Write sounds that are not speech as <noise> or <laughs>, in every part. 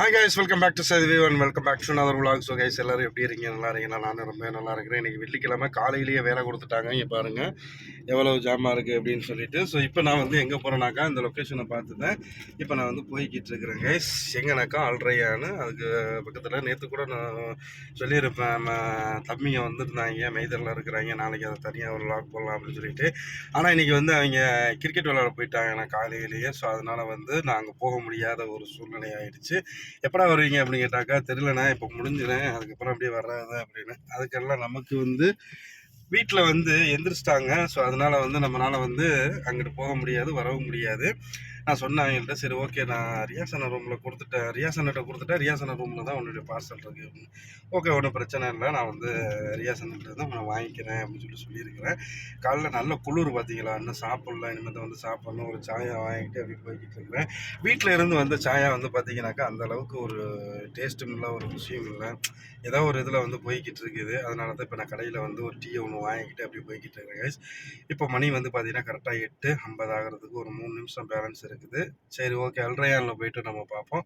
Hi guys welcome back to Sathi and welcome back to other vlog. So guys எல்லோரும் எப்படி இருக்கீங்க? நல்லா இருக்கீங்களா? நானும் ரொம்ப நல்லா இருக்கிறேன். இன்றைக்கி வெள்ளிக்கிழமை. காலையிலேயே வேலை கொடுத்துட்டாங்க. இங்கே பாருங்கள் எவ்வளோ ஜாமாக இருக்குது அப்படின்னு சொல்லிட்டு. ஸோ இப்போ நான் வந்து எங்கே போகிறேனாக்கா இந்த லொக்கேஷனை பார்த்துட்டேன் இப்போ நான் வந்து போய்கிட்டு இருக்கிறேன் கைஸ் எங்கேனாக்கா ஆல்ரையான்னு அதுக்கு பக்கத்தில் நேற்று கூட நான் சொல்லியிருப்பேன். நம்ம தம்பிங்க வந்துருந்தாங்க மெய்தரில் இருக்கிறாங்க. நாளைக்கு அதை தனியாக ஒரு லாக் போடலாம் அப்படின்னு சொல்லிட்டு. ஆனால் இன்றைக்கி வந்து அவங்க கிரிக்கெட் விளையாட போயிட்டாங்க. நான் காலையிலேயே. ஸோ அதனால் வந்து நான் அங்கே போக முடியாத ஒரு சூழ்நிலை ஆயிடுச்சு. எப்படா வருவீங்க அப்படின்னு கேட்டாக்கா தெரியலண்ணா இப்போ முடிஞ்சிடேன் அதுக்கப்புறம் அப்படியே வர்றாது அப்படின்னு. அதுக்கெல்லாம் நமக்கு வந்து வீட்டில் வந்து எந்திரிச்சிட்டாங்க. ஸோ அதனால் வந்து நம்மளால் வந்து அங்கிட்டு போக முடியாது வரவும் முடியாது. நான் சொன்னேன் அவங்கள்ட்ட சரி ஓகே நான் ரியாசன ரூமில் கொடுத்துட்டேன். ரியாசன்கிட்ட கொடுத்துட்டேன். ரியாசன ரூமில் தான் உன்னுடைய பார்சல் இருக்குது அப்படின்னு ஓகே ஒன்றும் பிரச்சனை இல்லை. நான் வந்து ரியாசன்கிட்ட தான் நான் வாங்கிக்கிறேன் அப்படின்னு சொல்லி சொல்லியிருக்கிறேன். காலைல நல்ல குளிர் பார்த்தீங்களா இன்னும் சாப்பிட்லாம் இனிமேல் தான் வந்து சாப்பிட்ணும். ஒரு சாயா வாங்கிட்டு அப்படி போய்கிட்டு இருக்கிறேன். வீட்டில் இருந்து வந்த சாயா வந்து பார்த்தீங்கன்னாக்கா அந்த அளவுக்கு ஒரு டேஸ்ட்டும் இல்லை ஒரு விஷயம் இல்லை. ஏதோ ஒரு இதில் வந்து போய்கிட்டு இருக்குது. அதனால தான் இப்போ நான் கடையில் வந்து ஒரு டீ ஒன்று வாங்கிக்கிட்டு அப்படியே போய்கிட்டு இருக்கேன் இப்போ மணி வந்து பார்த்தீங்கன்னா கரெக்டாக எட்டு ஐம்பது ஆகிறதுக்கு ஒரு மூணு நிமிஷம் பேலன்ஸ் இருக்குது. சரி ஓகே அல்ரையானில் போயிட்டு நம்ம பார்ப்போம்.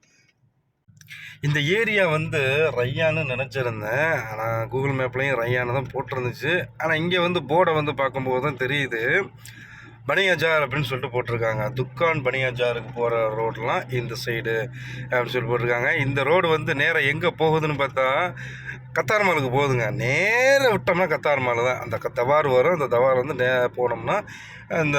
இந்த ஏரியா வந்து ரையான்னு நினச்சிருந்தேன். ஆனால் கூகுள் மேப்லேயும் ரையான்னு தான் போட்டிருந்துச்சு. ஆனால் இங்கே வந்து போர்டை வந்து பார்க்கும்போது தான் தெரியுது. பனியாஜார் அப்படின்னு சொல்லிட்டு போட்டிருக்காங்க. துக்கான் பனியாஜாருக்கு போகிற ரோடெலாம் இந்த சைடு அப்படின்னு சொல்லி போட்டிருக்காங்க. இந்த ரோடு வந்து நேராக எங்கே போகுதுன்னு பார்த்தா கத்தார் மாலுக்கு போகுதுங்க. நேராக விட்டோம்னா கத்தார் மால் தான். அந்த தவார் வரும். அந்த தவார் வந்து நே போனோம்னா இந்த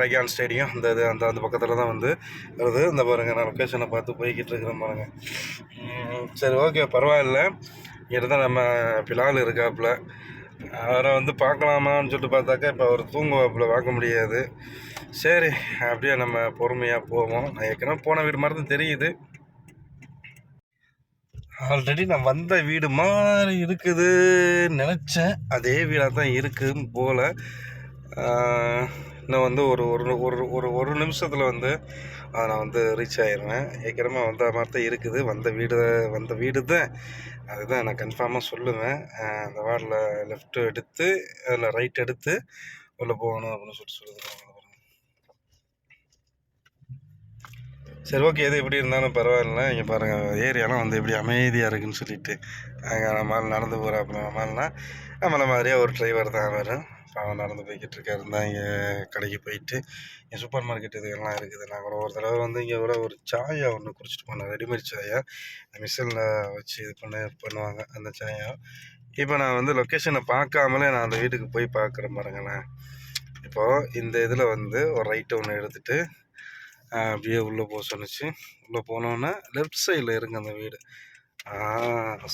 ரைகான் ஸ்டேடியம் அந்த இது அந்த அந்த பக்கத்தில் தான் வந்து வருது. இந்த பாருங்கள் நான் லொக்கேஷனை பார்த்து போய்கிட்டு இருக்கிறேன் பாருங்க. சரி ஓகே பரவாயில்ல. இங்கே தான் நம்ம பிலால் இருக்காப்புல. அவரை வந்து பார்க்கலாமான்னு சொல்லிட்டு பார்த்தாக்கா இப்போ அவர் தூங்குவாப்புல பார்க்க முடியாது. சரி அப்படியே நம்ம பொறுமையாக போவோம். நான் ஏற்கனவே போன வீடு மாதிரி தான் தெரியுது. ஆல்ரெடி நான் வந்த வீடு மாதிரி இருக்குது நினச்சேன். அதே வீடாக தான் இருக்குதுன்னு போல். இன்னும் வந்து ஒரு ஒரு ஒரு ஒரு ஒரு நிமிஷத்தில் வந்து அதை நான் வந்து ரீச் ஆயிடுவேன் ஏற்கனவே வந்த மாதிரி தான் இருக்குது. வந்த வீடு வந்த வீடு தான். அதுதான் நான் கன்ஃபார்மாக சொல்லுவேன். அந்த வார்டில் லெஃப்ட் எடுத்து அதில் ரைட் எடுத்து உள்ளே போகணும் அப்படின்னு சொல்லிட்டு சொல்லுது சரி ஓகே எது எப்படி இருந்தாலும் பரவாயில்ல. இங்கே பாருங்கள் ஏரியாலாம் வந்து எப்படி அமைதியாக இருக்குன்னு சொல்லிட்டு அங்கே நம்ம நடந்து போகிறாப்புல நம்மளாம் நம்மளை மாதிரியே ஒரு டிரைவர் தான் வரும் அவன் நடந்து போய்கிட்டு இருக்காரு தான் இங்கே கடைக்கு போயிட்டு இங்கே சூப்பர் மார்க்கெட் இதுக்கெல்லாம் இருக்குது. நான் கூட ஒரு தடவை வந்து இங்கே கூட ஒரு சாயா ஒன்று குடிச்சிட்டு போனேன் ரெடிமேட் சாயா. மிஷினில் வச்சு இது பண்ண பண்ணுவாங்க அந்த சாயா. இப்போ நான் வந்து லொக்கேஷனை பார்க்காமலே நான் அந்த வீட்டுக்கு போய் பார்க்குறேன் பாருங்களேன். இப்போது இந்த இதில் வந்து ஒரு ரைட்டை ஒன்று எடுத்துகிட்டு அப்படியே உள்ளே போக சொன்னிச்சு. உள்ளே போனோன்னே லெஃப்ட் சைடில் இருங்க அந்த வீடு.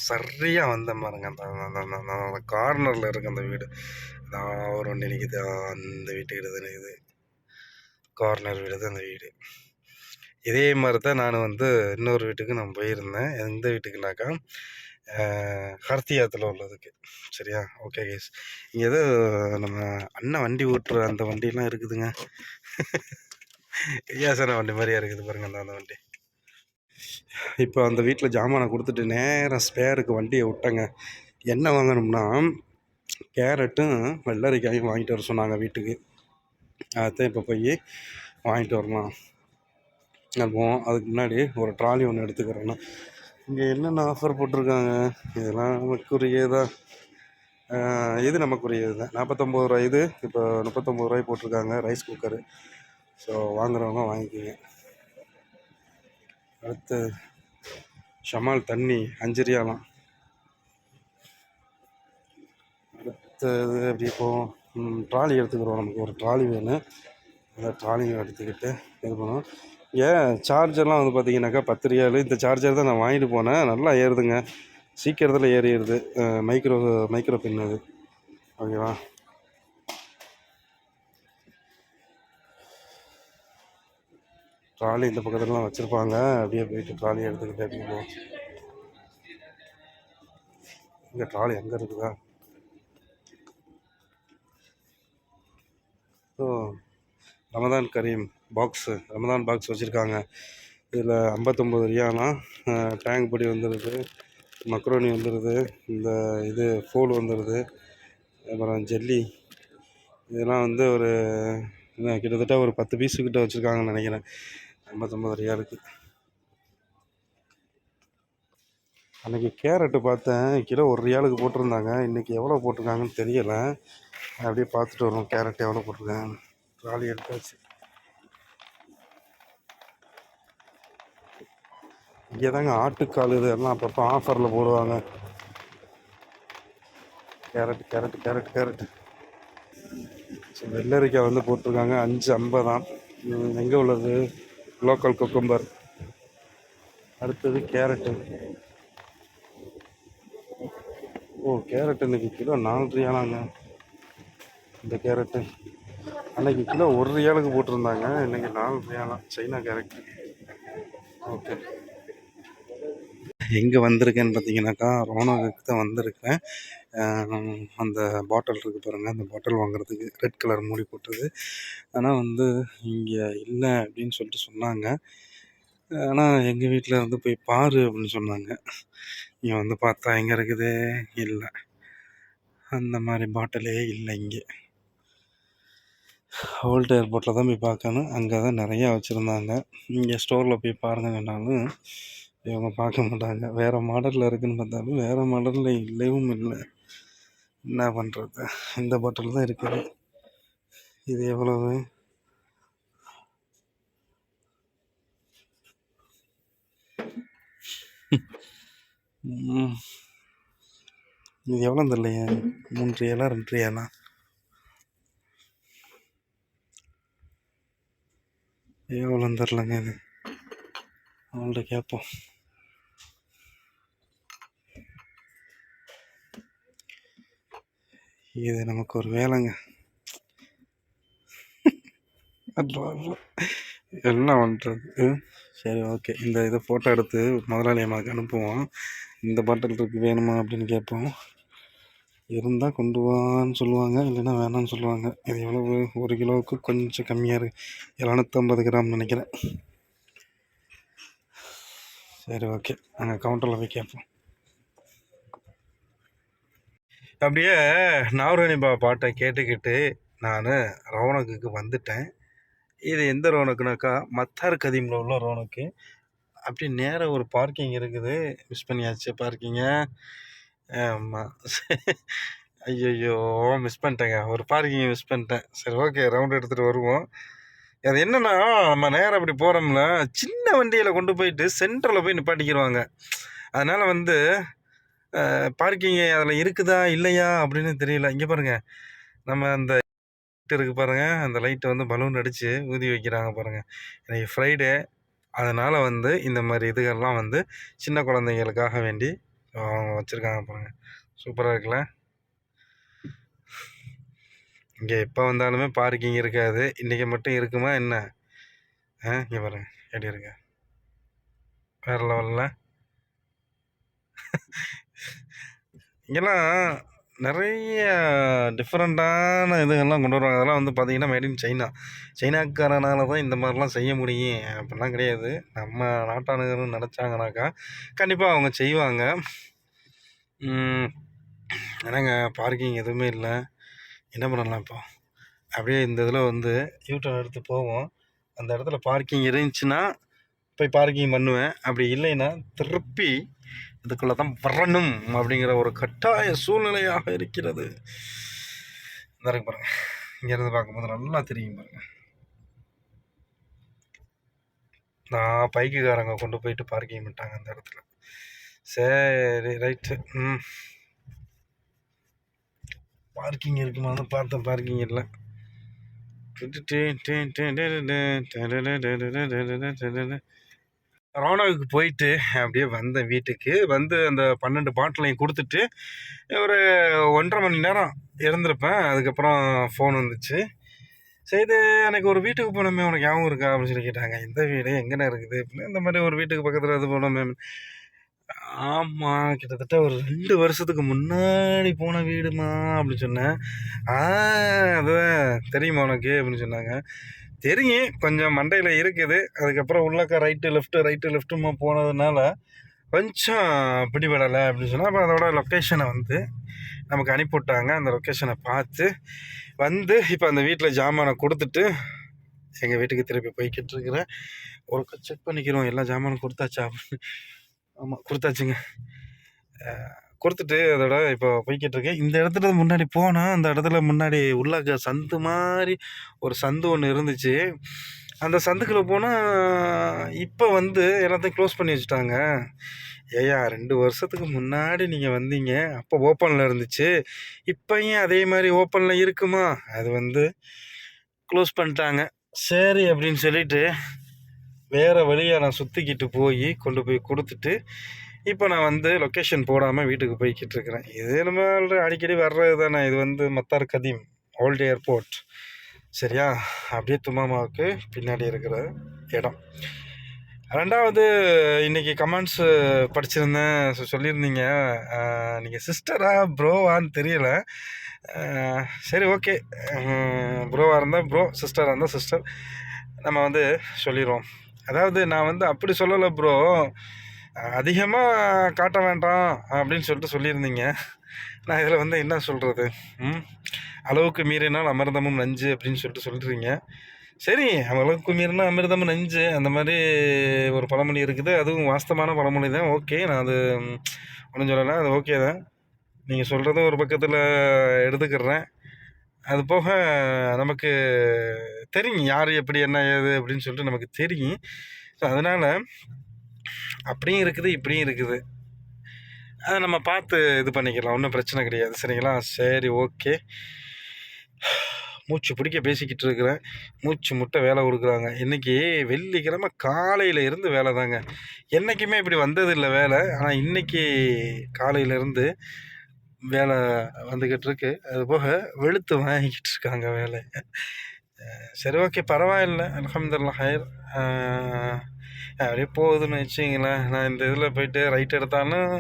சரியாக வந்தேன் பாருங்க. அந்த அந்த கார்னரில் இருக்க அந்த வீடு. நான் ஒரு ஒன்று நினைக்குது அந்த வீட்டுக்கிட்ட தான் இது. கார்னர் வீடு தான் அந்த வீடு. இதே மாதிரி தான் நான் வந்து இன்னொரு வீட்டுக்கு நான் போயிருந்தேன். எந்த வீட்டுக்குனாக்கா ஹர்த்தியாத்தில் உள்ளதுக்கு. சரியா? ஓகே கேஸ் இங்கே ஏதோ நம்ம அண்ணன் வண்டி ஓட்டுற அந்த வண்டியெலாம் இருக்குதுங்க. <laughs> கையாசன வண்டி மாதிரியா இருக்குது பாருங்க அந்த அந்த வண்டி. இப்போ அந்த வீட்டில் ஜாமானை கொடுத்துட்டு நேராக ஸ்பேருக்கு வண்டியை விட்டேங்க. என்ன வாங்கணும்னா கேரட்டும் வெள்ளரிக்காயும் வாங்கிட்டு வர சொன்னாங்க வீட்டுக்கு. அதான் இப்போ போய் வாங்கிட்டு வரலாம் போவோம் அதுக்கு முன்னாடி ஒரு ட்ராலி ஒன்று எடுத்துக்கிறேன்னா. இங்கே என்னென்ன ஆஃபர் போட்டிருக்காங்க? இதெல்லாம் நமக்குரியதா? இது நமக்குரியது தான் நாற்பத்தொம்பது ரூபாய் இது இப்போ முப்பத்தொம்பது ரூபாய் போட்டிருக்காங்க ரைஸ் குக்கரு ஸோ வாங்குறவங்க வாங்கிக்கிங்க. அடுத்து ஷமால் தண்ணி அஞ்சரியாலாம். அடுத்தது அப்படி இப்போது ட்ராலி எடுத்துக்கிறோம். நமக்கு ஒரு ட்ராலி வேணும். அந்த ட்ராலியை எடுத்துக்கிட்டு இது பண்ணுவோம் ஏன் சார்ஜர்லாம் வந்து பார்த்தீங்கன்னாக்கா பத்து ரியாலு. இந்த சார்ஜர் தான் நான் வாங்கிட்டு போனேன். நல்லா ஏறுதுங்க. சீக்கிரத்தில் ஏறிடுது. மைக்ரோ மைக்ரோ பின் அது. ஓகேவா? ட்ராலி இந்த பக்கத்துலலாம் வச்சுருப்பாங்க. அப்படியே போயிட்டு ட்ராலி எடுத்துக்கிட்டு அப்படியே போவோம் இங்கே ட்ராலி எங்கே இருக்குதா? So Ramadan Kareem box Ramadan box வச்சுருக்காங்க. இதில் ஐம்பத்தொம்பது ரியானா டேங்க் பொடி வந்துடுது மக்ரோனி வந்துடுது இந்த இது ஃபோல் வந்துடுது அப்புறம் ஜெல்லி இதெல்லாம் வந்து ஒரு கிட்டத்தட்ட ஒரு பத்து பீஸு கிட்ட வச்சுருக்காங்கன்னு நினைக்கிறேன். ஐம்பத்தொம்பது ரியாலுக்கு. அன்றைக்கி கேரட்டு பார்த்தேன் கிலோ ஒரு ரியாலுக்கு போட்டிருந்தாங்க. இன்றைக்கி எவ்வளோ போட்டிருக்காங்கன்னு தெரியலை. அப்படியே பார்த்துட்டு வருவோம் கேரட் எவ்வளோ போட்டிருக்காங்க ட்ராலி எடுத்தாச்சு. இங்கே தாங்க ஆட்டுக்கால் இது எல்லாம் அப்பப்போ ஆஃபரில் போடுவாங்க. கேரட் கேரட் கேரட் கேரட் சரி, வெள்ளரிக்காய் வந்து போட்டிருக்காங்க அஞ்சு ஐம்பதாம். எங்கே உள்ளது? லோக்கல் குக்கும்பர் அடுத்தது கேரட்டு ஓ கேரட் இன்றைக்கி கிலோ நாலு ரியாலாங்க இந்த கேரட்டு. அன்னைக்கு கிலோ ஒரு ரியாலுக்கு போட்டிருந்தாங்க. இன்றைக்கி நாலு ரியாலாம் சைனா கேரட். ஓகே. எங்கே வந்திருக்கேன்னு பார்த்தீங்கன்னாக்கா ரோனோவுக்கு தான் வந்திருக்கேன். அந்த பாட்டில் இருக்குது பாருங்கள் அந்த பாட்டில் வாங்குறதுக்கு ரெட் கலர் மூடி போட்டது. ஆனால் வந்து இங்கே இல்லை அப்படின்னு சொல்லிட்டு சொன்னாங்க. ஆனால் எங்கள் வீட்டில் வந்து போய் பாரு அப்படின்னு சொன்னாங்க. இங்கே வந்து பார்த்தா எங்கே இருக்குது? இல்லை. அந்த மாதிரி பாட்டிலே இல்லை இங்கே. ஓல்டு ஏர்போர்ட்டில் தான் போய் பார்க்கணும். அங்கே தான் நிறையா வச்சுருந்தாங்க. இங்கே ஸ்டோரில் போய் பாருங்க வேணாலும் இவங்க பார்க்க மாட்டாங்க. வேறு மாடலில் இருக்குதுன்னு பார்த்தாலும் வேறு மாடலில் இல்லவும் இல்லை. என்ன பண்ணுறது இந்த பாட்டில் தான் இருக்குது. இது எவ்வளவு? இது எவ்வளோ தெரியலையே மூன்று ரியாலா ரெண்டு ரியாலா எவ்வளோ தெரிலங்க இது. அவங்கள்ட்ட கேட்போம். இது நமக்கு ஒரு வேலைங்க. என்ன பண்ணுறது சரி ஓகே. இந்த இதை ஃபோட்டோ எடுத்து முதலாளி அம்மாவுக்கு அனுப்புவோம். இந்த பாட்டில் இருக்கு வேணுமா அப்படின்னு கேட்போம். இருந்தால் கொண்டு வான்னு சொல்லுவாங்க இல்லைன்னா வேணாம்னு சொல்லுவாங்க. இது எவ்வளவு? ஒரு கிலோவுக்கு கொஞ்சம் கம்மியாக இருக்குது எழுநூற்றம்பது கிராம் நினைக்கிறேன். சரி ஓகே. நாங்கள் கவுண்டரில் போய் கேட்போம். அப்படியே நாவரணிபா பாட்டை கேட்டுக்கிட்டு நான் ரவுனக்குக்கு வந்துட்டேன். இது எந்த ரோனுக்குனாக்கா மத்தார் கதீமில் உள்ள ரோனுக்கு. அப்படி நேராக ஒரு பார்க்கிங் இருக்குது. மிஸ் பண்ணியாச்சு பார்க்கிங்க. ஆமாம் ஐயோ மிஸ் பண்ணிட்டேங்க. ஒரு பார்க்கிங்கை மிஸ் பண்ணிட்டேன். சரி ஓகே ரவுண்ட் எடுத்துகிட்டு வருவோம். அது என்னென்னா நம்ம நேரம் அப்படி போகிறோம்ல சின்ன வண்டியில் கொண்டு போயிட்டு சென்டரில் போய் நிப்பாட்டிக்கிடுவாங்க அதனால் வந்து பார்க்கிங் அதில் இருக்குதா இல்லையா அப்படின்னு தெரியல. இங்கே பாருங்கள் நம்ம அந்த லைட் இருக்குது பாருங்கள் அந்த லைட்டை வந்து பலூன் அடித்து ஊதி வைக்கிறாங்க பாருங்கள் இன்றைக்கி ஃப்ரைடே அதனால் வந்து இந்த மாதிரி இதுகள்லாம் வந்து சின்ன குழந்தைங்களுக்காக வேண்டி அவங்க வச்சுருக்காங்க பாருங்கள் சூப்பராக இருக்குல்ல? இங்கே எப்போ வந்தாலுமே பார்க்கிங் இருக்காது. இன்றைக்கி மட்டும் இருக்குமா என்ன? ஆ இங்கே பாருங்க. எப்படி இருக்கு? வேறு லெவலில் இங்கெல்லாம் நிறைய டிஃப்ரெண்ட்டான இதுகள்லாம் கொண்டு வருவாங்க. அதெல்லாம் வந்து பார்த்திங்கன்னா மேட் இன் சைனா சைனாக்காரனால தான் இந்த மாதிரிலாம் செய்ய முடியும். அப்படிலாம் கிடையாது. நம்ம நாட்டானுங்கன்னு நினச்சாங்கனாக்கா கண்டிப்பாக அவங்க செய்வாங்க. ஏன்னாங்க என்னங்க பார்க்கிங் எதுவுமே இல்லை. என்ன பண்ணலாம் இப்போ? அப்படியே இந்த இதில் வந்து யூட்டன் எடுத்து போவோம். அந்த இடத்துல பார்க்கிங் இருந்துச்சுன்னா போய் பார்க்கிங் பண்ணுவேன் அப்படி இல்லைன்னா திருப்பி இதுக்குள்ளே தான் வரணும் அப்படிங்கிற ஒரு கட்டாய சூழ்நிலையாக இருக்கிறது இந்த இருக்கு பாருங்க இங்கேருந்து பார்க்கும்போது நல்லா தெரியும் பாருங்க நான் பைக்குக்காரங்க கொண்டு போயிட்டு பார்க்கிங் பண்ணிட்டாங்க அந்த இடத்துல சரி ரைட்டு ம் பார்க்கிங் இருக்குமான்னு பார்த்தேன் பார்க்கிங் இல்லை டே டே டே டே டே ரோனாவுக்கு போயிட்டு அப்படியே வந்தேன் வீட்டுக்கு வந்து அந்த பன்னெண்டு பாட்டிலையும் கொடுத்துட்டு ஒரு ஒன்றரை மணி நேரம் இருந்திருப்பேன். அதுக்கப்புறம் ஃபோன் வந்துச்சு. சரி எனக்கு ஒரு வீட்டுக்கு போனோமே உனக்கு ஞாபகம் இருக்கா? அப்படின்னு சொல்லி கேட்டாங்க. இந்த வீடு எங்கண்ணே இருக்குது? அப்படின்னு இந்த மாதிரி ஒரு வீட்டுக்கு பக்கத்தில் அது போனோமே ஆமாம் கிட்டத்தட்ட ஒரு ரெண்டு வருஷத்துக்கு முன்னாடி போன வீடுமா அப்படின்னு சொன்னேன். ஆ அதுதான் தெரியுமா உனக்கு? அப்படின்னு சொன்னாங்க. தெரியும். கொஞ்சம் மண்டையில் இருக்குது. அதுக்கப்புறம் உள்ளக்க ரைட்டு லெஃப்ட்டு ரைட்டு லெஃப்ட்டுமா போனதுனால கொஞ்சம் பிடிபடலை அப்படின்னு சொன்னால் அப்புறம் அதோட லொக்கேஷனை வந்து நமக்கு அனுப்பிவிட்டாங்க. அந்த லொக்கேஷனை பார்த்து வந்து இப்போ அந்த வீட்டில் ஜாமானை கொடுத்துட்டு எங்கள் வீட்டுக்கு திருப்பி போய்கிட்டு இருக்கிறேன் ஒரு செக் பண்ணிக்கிறோம். எல்லா ஜாமானும் கொடுத்தாச்சா அப்படின்னு. ஆமாம் கொடுத்தாச்சுங்க. கொடுத்துட்டு அதோட இப்போ போய்கிட்டு இருக்கேன் இந்த இடத்துல முன்னாடி போனால் அந்த இடத்துல முன்னாடி உள்ளாக்க சந்து மாதிரி ஒரு சந்து ஒன்று இருந்துச்சு. அந்த சந்துக்குள்ள போனால் இப்போ வந்து எல்லாத்தையும் க்ளோஸ் பண்ணி வச்சுட்டாங்க. ஏய்யா ரெண்டு வருஷத்துக்கு முன்னாடி நீங்கள் வந்தீங்க. அப்போ ஓப்பனில் இருந்துச்சு. இப்போயும் அதே மாதிரி ஓப்பனில் இருக்குமா? அது வந்து க்ளோஸ் பண்ணிட்டாங்க. சரி அப்படின்னு சொல்லிட்டு வேறு வழியாக நான் சுற்றிக்கிட்டு போய் கொண்டு போய் கொடுத்துட்டு இப்போ நான் வந்து லொக்கேஷன் போடாமல் வீட்டுக்கு போய்கிட்டு இருக்கிறேன் இது நம்ம அடிக்கடி வர்றது தானே. இது வந்து மத்தார் கதீம் ஓல்டு ஏர்போர்ட் சரியா? அப்படியே துமாமாவுக்கு பின்னாடி இருக்கிற இடம். ரெண்டாவது இன்னைக்கு கமெண்ட்ஸ் படிச்சிருந்தேன். ஸோ சொல்லியிருந்தீங்க. நீங்கள் சிஸ்டரா ப்ரோவான்னு தெரியல. சரி ஓகே ப்ரோவாக இருந்தால் ப்ரோ சிஸ்டராக இருந்தால் சிஸ்டர் நம்ம வந்து சொல்லிடுவோம் அதாவது நான் வந்து அப்படி சொல்லலை ப்ரோ அதிகமாக காட்ட வேண்டாம் அப்படின்னு சொல்லிட்டு சொல்லியிருந்தீங்க. நான் இதில் வந்து என்ன சொல்கிறது ம்? அளவுக்கு மீறினால் அமிர்தமும் நஞ்சு அப்படின்னு சொல்லிட்டு சொல்கிறீங்க சரி அளவுக்கு மீறினா அமிர்தமும் நஞ்சு அந்த மாதிரி ஒரு பழமொழி இருக்குது. அதுவும் வாஸ்தமான பழமொழி தான். ஓகே நான் அது ஒன்றும் சொல்லலை. அது ஓகே தான். நீங்கள் சொல்கிறதும் ஒரு பக்கத்தில் எடுத்துக்கிறேன். அது போக நமக்கு தெரியும் யார் எப்படி என்ன ஏது அப்படின்னு சொல்லிட்டு நமக்கு தெரியும். ஸோ அதனால் அப்படியும் இருக்குது இப்படியும் இருக்குது. அதை நம்ம பார்த்து இது பண்ணிக்கலாம் ஒன்றும் பிரச்சனை கிடையாது சரிங்களா? சரி ஓகே. மூச்சு பிடிக்க பேசிக்கிட்டு இருக்கிறேன். மூச்சு முட்டை வேலை கொடுக்குறாங்க. இன்றைக்கி வெள்ளிக்கிழமை காலையில் இருந்து வேலை தாங்க. என்றைக்குமே இப்படி வந்ததில்லை வேலை. ஆனால் இன்றைக்கி காலையிலேருந்து வேலை வந்துக்கிட்டு இருக்கு. அது போக வெளுத்து வாங்கிக்கிட்டு இருக்காங்க வேலை. சரி ஓகே பரவாயில்ல. அலமதுல்லா ஹயர் அப்படியே போகுதுன்னு வச்சிங்களேன் நான் இந்த இதில் போயிட்டு ரைட் எடுத்தாலும்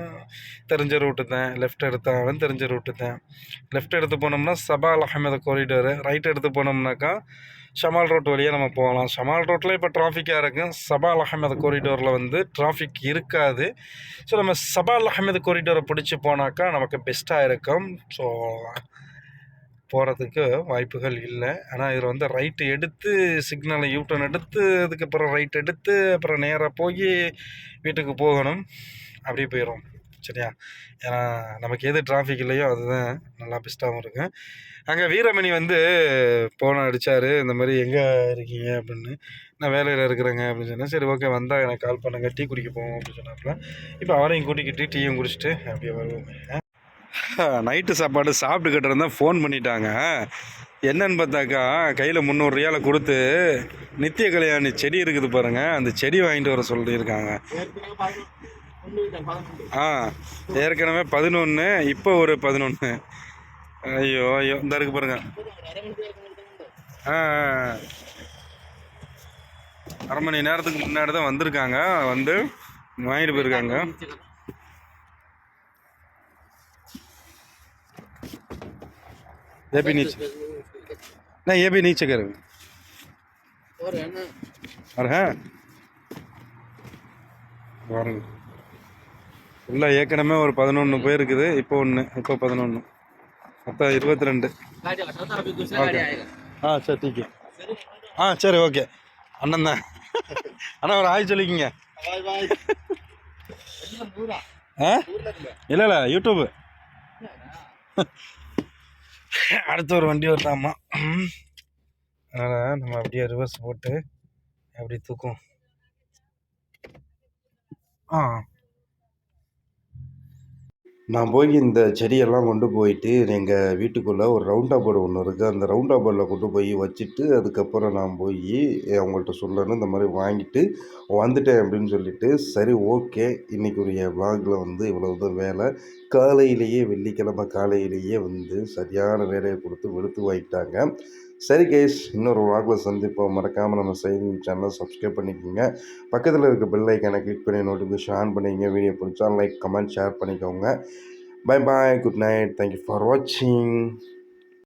தெரிஞ்ச ரூட்டு தான். லெஃப்ட் எடுத்தாலும் தெரிஞ்ச ரூட்டு தான். லெஃப்ட் எடுத்து போனோம்னா சபால் அஹமது காரிடோரு ரைட் எடுத்து போனோம்னாக்கா ஷமால் ரோட் வழியாக நம்ம போகலாம். ஷமால் ரோட்டில் இப்போ டிராஃபிக்காக இருக்கும் சபால் அஹமது கோரிடோரில் வந்து டிராஃபிக் இருக்காது. ஸோ நம்ம சபால் அஹமது கோரிடோரை பிடிச்சி போனாக்கா நமக்கு பெஸ்ட்டாக இருக்கும். ஸோ போகிறதுக்கு வாய்ப்புகள் இல்லை. ஆனால் இதில் வந்து ரைட்டு எடுத்து சிக்னலை யூட்டன் எடுத்து அதுக்கப்புறம் ரைட் எடுத்து அப்புறம் நேராக போய் வீட்டுக்கு போகணும். அப்படியே போயிடும் சரியா? ஏன்னா நமக்கு எது டிராஃபிக் இல்லையோ அதுதான் நல்லா பெஸ்ட்டாகவும் இருக்கும் அங்கே வீரமணி வந்து போன அடித்தார் இந்த மாதிரி எங்கே இருக்கீங்க? அப்படின்னு. நான் வேலையில் இருக்கிறேங்க அப்படின்னு சொன்னேன். சரி ஓகே வந்தால் எனக்கு கால் பண்ணுங்கள் டீ குடிக்க போவோம் அப்படின்னு சொன்னாப்புல. இப்போ அவரையும் கூட்டிக்கிட்டு டீயும் குடிச்சிட்டு அப்படியே வருவோம். <laughs> நைட்டு சாப்பாடு சாப்பிட்டுக்கிட்டு இருந்தால் ஃபோன் பண்ணிட்டாங்க. என்னன்னு பார்த்தாக்கா கையில் முந்நூறு கொடுத்து நித்திய கல்யாணி செடி இருக்குது பாருங்கள் அந்த செடி வாங்கிட்டு வர சொல்லியிருக்காங்க. ஆ ஏற்கனவே பதினொன்று இப்போ ஒரு பதினொன்று ஐயோ ஐயோ இந்த இருக்கு பாருங்க. ஆ ஆ. அரை மணி நேரத்துக்கு முன்னாடி தான் வந்திருக்காங்க வந்து வாங்கிட்டு போயிருக்காங்க. ये भी नीचे नहीं ये भी नीचे करेंगे और है பாருங்க ஃபுல்லாக ஏற்கனவே ஒரு பதினொன்று போயிருக்குது இப்போ ஒன்று இப்போ பதினொன்று மொத்தம் இருபத்தி ரெண்டு ஓகே ஆ சரி டீக்கு ஆ சரி ஓகே அண்ணன் தான் அண்ணா ஒரு ஆய் சொல்லிக்கிங்க ஆ இல்லை இல்லை யூடியூப்பு அடுத்து ஒரு வண்டி வருதாம்மா. அதனால் நம்ம அப்படியே ரிவர்ஸ் போட்டு அப்படி தூக்கும் ஆ. நான் போய் இந்த செடியெல்லாம் கொண்டு போயிட்டு எங்கள் வீட்டுக்குள்ளே ஒரு ரவுண்டா போர்டு ஒன்று இருக்குது அந்த ரவுண்டா போர்டில் கொண்டு போய் வச்சுட்டு அதுக்கப்புறம் நான் போய் அவங்கள்ட்ட சொல்லணும் இந்த மாதிரி வாங்கிட்டு வந்துட்டேன் அப்படின்னு சொல்லிட்டு சரி ஓகே இன்றைக்குரிய விலாகில் வந்து இவ்வளோ தான் வேலை. காலையிலேயே வெள்ளிக்கிழமை காலையிலேயே வந்து சரியான வேலையை கொடுத்து வெளுத்து வாங்கிட்டாங்க. சரி கேஸ் இன்னொரு வாக்கில் சந்திப்போம். மறக்காமல் நம்ம செய்தி சேனலை சப்ஸ்கிரைப் பண்ணிக்கோங்க. பக்கத்தில் இருக்க பெல் ஐக்கானை கிளிக் பண்ணி நோட்டிஃபிகேஷன் ஆன் பண்ணிக்கங்க. வீடியோ பிடிச்சா லைக் கமெண்ட் ஷேர் பண்ணிக்கோங்க. Bye bye good night thank you for வாட்சிங்